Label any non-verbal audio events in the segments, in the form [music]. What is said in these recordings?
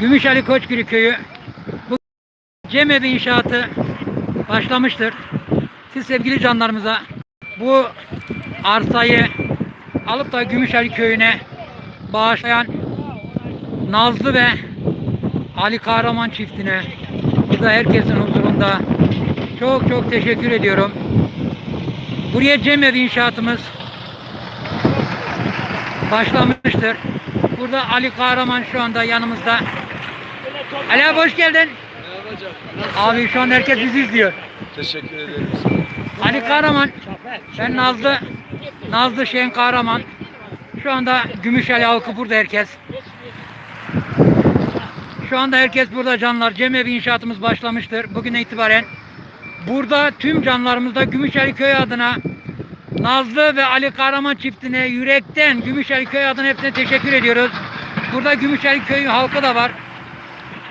Gümüşhali Koçgülü Köyü bu cemevi inşaatı başlamıştır. Siz sevgili canlarımıza bu arsayı alıp da Gümüşhali Köyü'ne bağışlayan Nazlı ve Ali Kahraman çiftine burada herkesin huzurunda çok çok teşekkür ediyorum. Buraya cemevi inşaatımız başlamıştır. Burada Ali Kahraman şu anda yanımızda. Ali abi hoş geldin. Merhaba. Abi şu an herkes bizi izliyor. Teşekkür ederim. Ali Kahraman, ben Nazlı, Nazlı Şen Kahraman. Şu anda Gümüşhali halkı burada herkes. Şu anda herkes burada canlar. Cemevi inşaatımız başlamıştır. Bugüne itibaren burada tüm canlarımızda Gümüşhali Köyü adına Nazlı ve Ali Kahraman çiftine yürekten Gümüşhali Köyü adına hepsine teşekkür ediyoruz. Burada Gümüşhali Köyü halkı da var.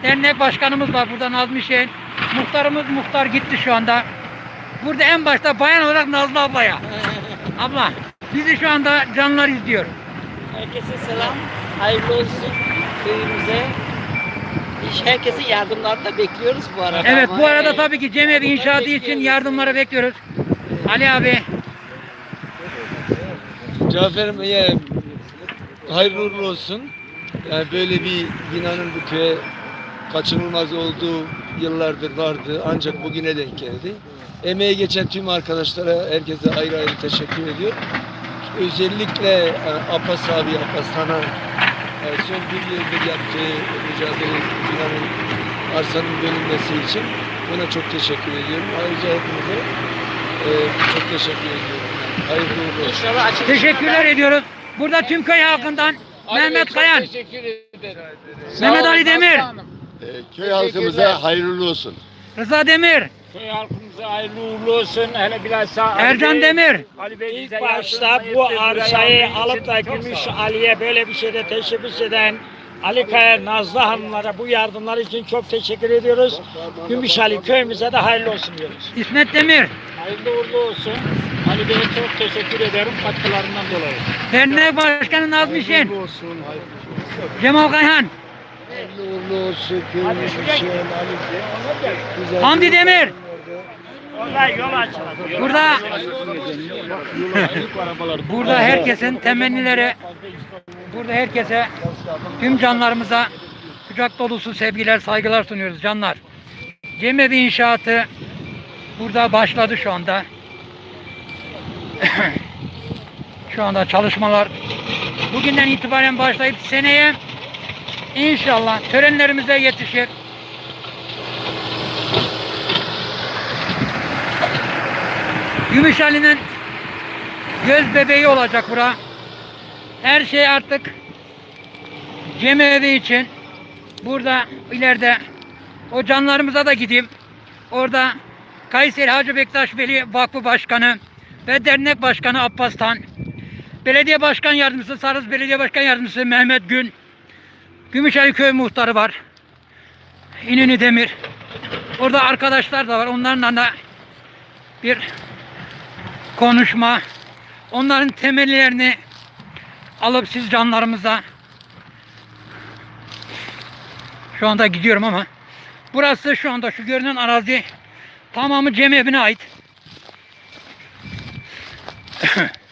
Dernek başkanımız var burada Nazmi Şen. Muhtarımız muhtar gitti şu anda. Burada en başta bayan olarak Nazlı ablaya. [laughs] Abla bizi şu anda canlar izliyor. Herkese selam. Hayırlı olsun köyümüze. İş herkesin yardımlarını da bekliyoruz bu arada. Evet ama, bu arada e, tabii ki cemevi inşaatı için yardımları bekliyoruz. Ali abi Cafer'im hayırlı uğurlu olsun. Yani böyle bir binanın bu köye kaçınılmaz olduğu yıllardır vardı. Ancak bugüne denk geldi. Emeğe geçen tüm arkadaşlara, herkese ayrı ayrı teşekkür ediyorum. Özellikle e, Abbas abi, Abbas Tan'a e, son bir yıldır yaptığı mücadele binanın arsanın bölünmesi için buna çok teşekkür ediyorum. Ayrıca hepinize e, çok teşekkür ediyorum. Hayırlı uğurlu olsun. Teşekkürler ediyoruz. Burada tüm köy halkından Mehmet Kayan, Teşekkür ederim. Mehmet Ali Demir, Ee, köy halkımıza hayırlı olsun. Rıza Demir, Köy halkımıza hayırlı uğurlu olsun. Hele bilhassa Ali Ercan Bey- Demir. Ali Bey İlk bize başta bu arsayı alıp da Gümüş. Ali'ye böyle bir şeyde teşebbüs eden Ali Kaya, Nazlı Hanımlara bu yardımlar için çok teşekkür ediyoruz. Gümüş Ali köyümüze de hayırlı olsun diyoruz. İsmet Demir, Hayırlı uğurlu olsun. Ali Bey'e çok teşekkür ederim katkılarından dolayı. Dernek Başkanı Nazmi Şen, Cemal Kayhan, Hayırlı uğurlu olsun köyümüz için Ali. Hamdi Demir. Onlar yol. Burada burada herkesin temennileri burada herkese tüm canlarımıza kucak dolusu sevgiler, saygılar sunuyoruz canlar. Cemevi inşaatı burada başladı şu anda. [coughs] şu anda çalışmalar bugünden itibaren başlayıp seneye inşallah törenlerimize yetişir. Gümüşhali'nin göz bebeği olacak bura. Her şey artık cemevi için burada ileride o canlarımıza da gideyim. Orada Kayseri Hacı Bektaş Veli Vakfı Başkanı ve Dernek Başkanı Abbas Tan, Belediye Başkan Yardımcısı Sarız Belediye Başkan Yardımcısı Mehmet Gün, Gümüşhali Köy Muhtarı var. İnönü Demir. Orada arkadaşlar da var. Onlarla da bir konuşma, onların temellerini alıp siz canlarımıza şu anda gidiyorum ama burası şu anda şu görünen arazi tamamı cemevine ait. [clears throat]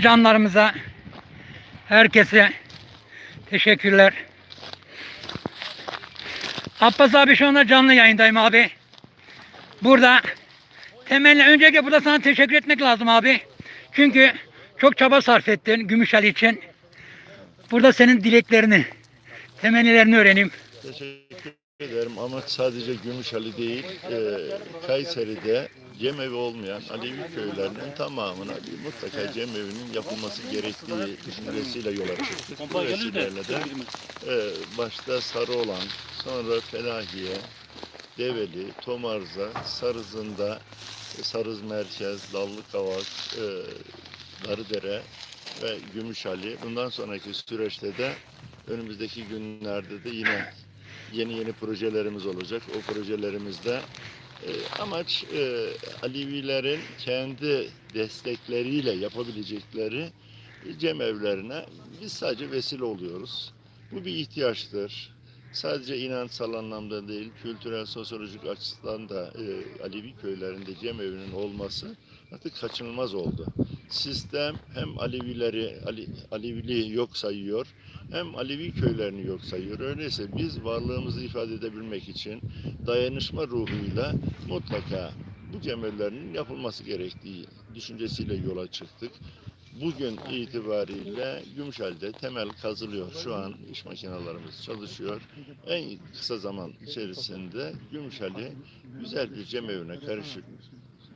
canlarımıza herkese teşekkürler. Abbas abi şu anda canlı yayındayım abi. Burada temelli öncelikle burada sana teşekkür etmek lazım abi. Çünkü çok çaba sarf ettin Gümüşhali için. Burada senin dileklerini, temennilerini öğreneyim. Teşekkür ederim. Amaç sadece Gümüşhali değil, e, Kayseri'de cemevi olmayan Alevi köylerinin tamamına bir mutlaka cemevinin yapılması gerektiği düşüncesiyle yola çıktık. Bu vesileyle de e, başta Sarıoğlan, sonra Felahiye, Develi, Tomarza, Sarızında, e, Sarız Merkez, Dallıkavak, e, Darıdere ve Gümüşhali. Bundan sonraki süreçte de önümüzdeki günlerde de yine yeni yeni projelerimiz olacak. O projelerimizde amaç e, Alevilerin kendi destekleriyle yapabilecekleri cemevlerine biz sadece vesile oluyoruz. Bu bir ihtiyaçtır. Sadece inançsal anlamda değil, kültürel, sosyolojik açıdan da e, Alevi köylerinde cemevinin olması artık kaçınılmaz oldu. Sistem hem Alevileri, Ali, Aleviliği yok sayıyor, hem Alevi köylerini yok sayıyor. Öyleyse biz varlığımızı ifade edebilmek için dayanışma ruhuyla mutlaka bu cemevlerinin yapılması gerektiği düşüncesiyle yola çıktık. Bugün itibariyle Gümüşhali'de temel kazılıyor. Şu an iş makinelerimiz çalışıyor. En kısa zaman içerisinde Gümüşhali güzel bir cemevine karışık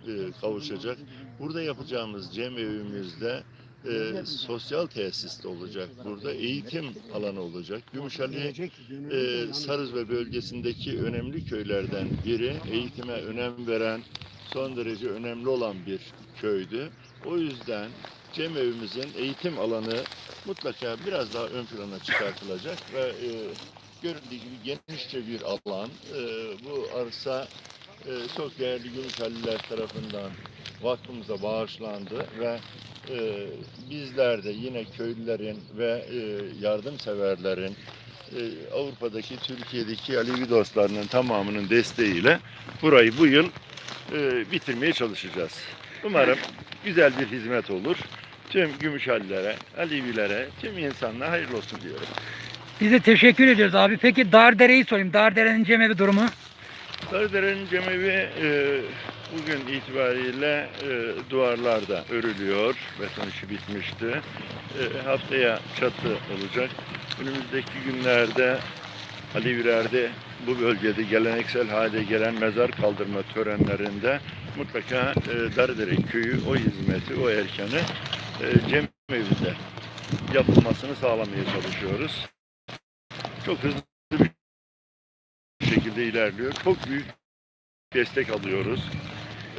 e, kavuşacak. Burada yapacağımız cemevimizde e, sosyal tesis de olacak. Burada eğitim alanı olacak. Gümüşhali e, Sarız ve bölgesindeki önemli köylerden biri. Eğitime önem veren, son derece önemli olan bir köydü. O yüzden cemevimizin eğitim alanı mutlaka biraz daha ön plana çıkartılacak ve e, görüldüğü gibi genişçe bir alan. E, bu arsa e, çok değerli Gümüşhaliler tarafından vakfımıza bağışlandı ve e, bizler de yine köylülerin ve e, yardımseverlerin e, Avrupa'daki, Türkiye'deki Alevi dostlarının tamamının desteğiyle burayı bu yıl e, bitirmeye çalışacağız. Umarım güzel bir hizmet olur. Tüm Gümüşhalilere, Alevilere, tüm insanlara hayırlı olsun diyorum. Biz de teşekkür ediyoruz abi. Peki Dardere'yi sorayım. Dardere'nin cemevi durumu? Sarıdere'nin cemevi e, bugün itibariyle e, duvarlarda örülüyor. Beton işi bitmişti. E, haftaya çatı olacak. Önümüzdeki günlerde Alevilerde bu bölgede geleneksel hale gelen mezar kaldırma törenlerinde mutlaka e, Darıdere köyü o hizmeti, o erkanı e, yapılmasını sağlamaya çalışıyoruz. Çok hızlı bir şekilde ilerliyor. Çok büyük destek alıyoruz.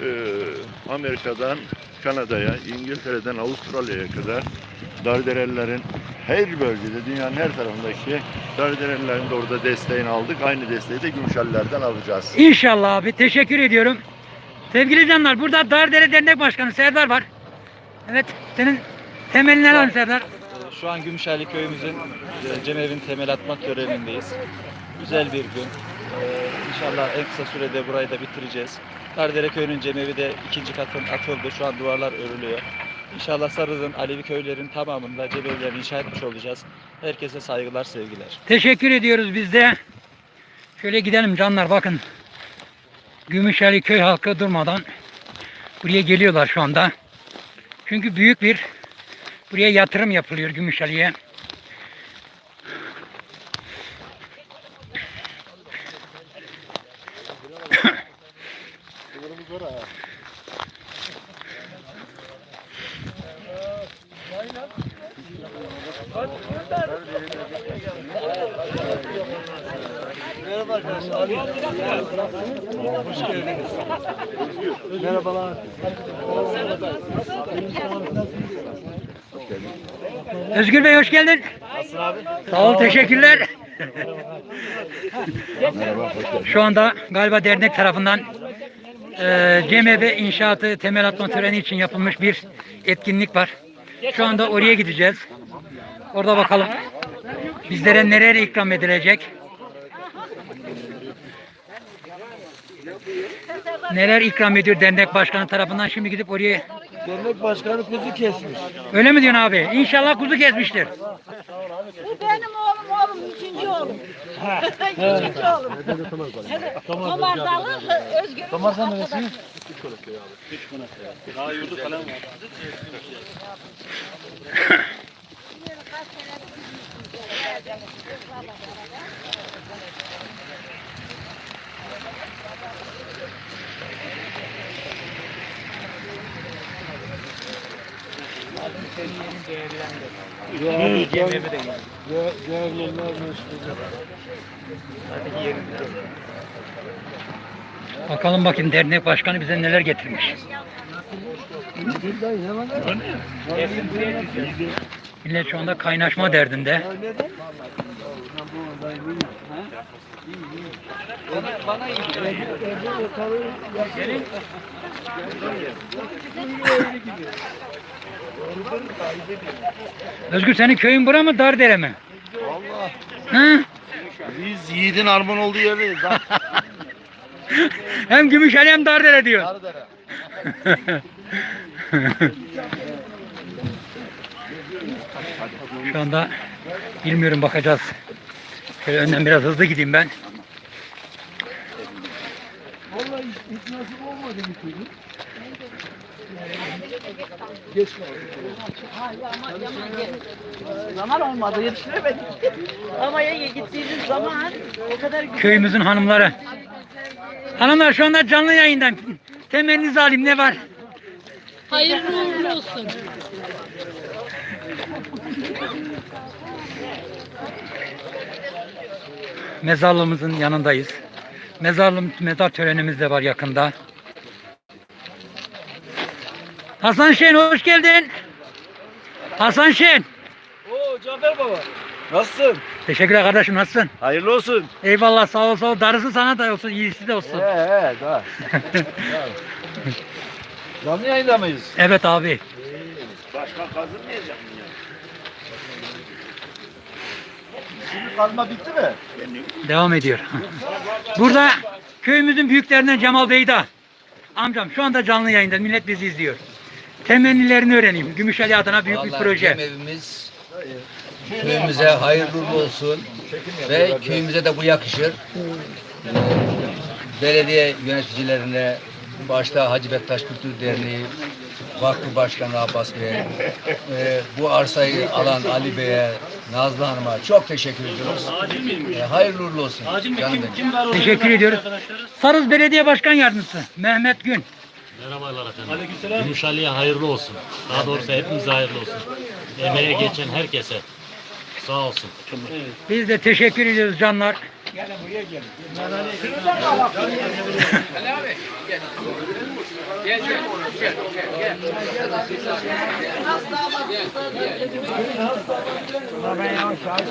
Ee, Amerika'dan Kanada'ya, İngiltere'den Avustralya'ya kadar Darderelilerin her bölgede, dünyanın her tarafındaki Darderelilerin de orada desteğini aldık. Aynı desteği de Gümüşhalilerden alacağız. İnşallah abi. Teşekkür ediyorum. Sevgili canlar burada Dardere Dernek Başkanı Serdar var. Evet senin temelini alalım Serdar. Şu an Gümüşhali köyümüzün e, cemevin temel atmak törenindeyiz. Güzel bir gün. Ee, İnşallah en kısa sürede burayı da bitireceğiz. Kardere köyünün cemevi de ikinci katın atıldı. Şu an duvarlar örülüyor. İnşallah Sarız'ın, Alevi köylerin tamamında cemevlerini inşa etmiş olacağız. Herkese saygılar, sevgiler. Teşekkür ediyoruz biz de. Şöyle gidelim canlar bakın. Gümüşhali köy halkı durmadan buraya geliyorlar şu anda. Çünkü büyük bir buraya yatırım yapılıyor Gümüşhali'ye. Özgür Bey hoş geldin. Sağ ol teşekkürler. Şu anda galiba dernek tarafından e, Cemeve inşaatı temel atma töreni için yapılmış bir etkinlik var. Şu anda oraya gideceğiz. Orada bakalım bizlere neler ikram edilecek. Neler ikram ediyor dernek başkanı tarafından şimdi gidip oraya Dernek başkanı kuzu kesmiş. Öyle mi diyorsun abi? İnşallah kuzu kesmiştir. Bu benim oğlum, oğlum üçüncü oğlum. üçüncü [laughs] oğlum. Tomardalı Özgür'ün Tomardan neresi? [laughs] [laughs] Bakalım bakayım dernek başkanı bize neler getirmiş. Millet şu anda kaynaşma derdinde. Özgür senin köyün bura mı Dardere mi? Allah. Hı? Biz yiğidin armağan olduğu yerdeyiz. ha. [laughs] hem Gümüşhane hem Dardere diyor. Dardere. [laughs] Şu anda bilmiyorum bakacağız. Şöyle önden biraz hızlı gideyim ben. Zaman olmadı, yetiştiremedik. Ama ya gittiğimiz zaman o kadar güzel. Köyümüzün hanımları. Hanımlar şu anda canlı yayından. Temenninizi alayım ne var? Hayırlı uğurlu olsun. Mezarlığımızın yanındayız. Mezarlığım, mezar törenimiz de var yakında. Hasan Şen hoş geldin. Hasan Şen. Oo Cafer baba. Nasılsın? Teşekkürler kardeşim nasılsın? Hayırlı olsun. Eyvallah sağ ol sağ ol. Darısı sana da olsun, iyisi de olsun. He he daha. [laughs] Canlı yayında mıyız? evet abi. Başka kazınmayacak mı ya? Şimdi kazma bitti mi? Devam ediyor. Burada köyümüzün büyüklerinden Cemal Beyda. Amcam şu anda canlı yayında millet bizi izliyor. Temennilerini öğreneyim. Gümüşhali adına büyük bir Vallahi proje. Cemevimiz köyümüze hayırlı uğurlu olsun ve köyümüze de bu yakışır. Ee, Belediye yöneticilerine, başta Hacı Bektaş Kültür Derneği, Vakfı Başkanı Abbas Bey'e, e, bu arsayı alan Ali Bey'e, Nazlı Hanım'a çok teşekkür ediyoruz. Ee, hayırlı uğurlu olsun. Canım benim. Teşekkür ediyoruz. Sarız Belediye Başkan Yardımcısı Mehmet Gün. Merhabalar efendim. Gümüşhali'ye hayırlı olsun. Daha doğrusu hepimize hayırlı olsun. Emeğe geçen herkese. Sağ olsun. Biz de teşekkür ediyoruz canlar. Gelin buraya gelin. Şurada kal bak. Ali abi gel. Gel gel. Gel gel. Gel. Ben yavaş yavaş.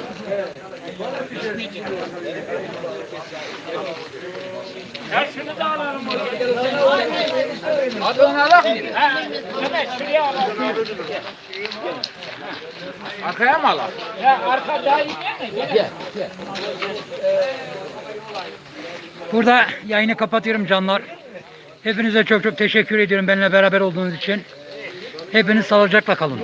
Ya şunu da alalım. Hadi onu alalım. Evet şuraya alalım. Burada yayını kapatıyorum canlar. Hepinize çok çok teşekkür ediyorum benimle beraber olduğunuz için. Hepiniz sağlıcakla kalın.